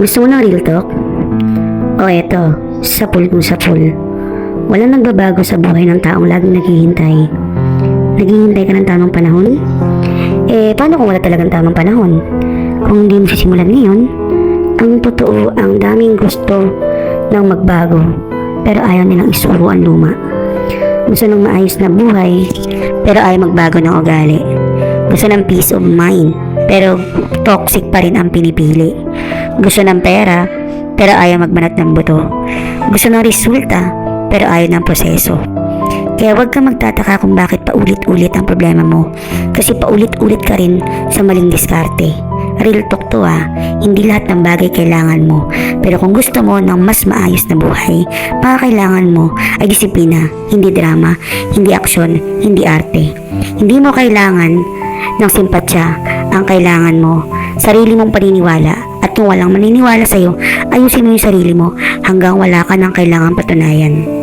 Gusto mo ng real talk? O eto, sapul kung sapul. Walang nagbabago sa buhay ng taong laging naghihintay. Naghihintay ka ng tamang panahon? Eh, paano kung wala talagang tamang panahon? Kung hindi mo sisimulan ngayon, ang totoo, ang daming gusto ng magbago, pero ayaw nilang isuro ang luma. Gusto ng maayos na buhay, pero ayaw magbago ng ugali. Gusto ng peace of mind, pero toxic pa rin ang pinipili. Gusto ng pera, pero ayaw magbanat ng buto. Gusto ng resulta, pero ayaw ng proseso. Kaya huwag kang magtataka kung bakit paulit-ulit ang problema mo. Kasi paulit-ulit ka rin sa maling diskarte. Real talk to ah, hindi lahat ng bagay kailangan mo. Pero kung gusto mo ng mas maayos na buhay, kailangan mo ay disiplina, hindi drama, hindi aksyon, hindi arte. Hindi mo kailangan ng simpatsya, ang kailangan mo, sarili mong paniniwala. At kung walang maniniwala sa'yo, ayusin mo yung sarili mo hanggang wala ka ng kailangan patunayan.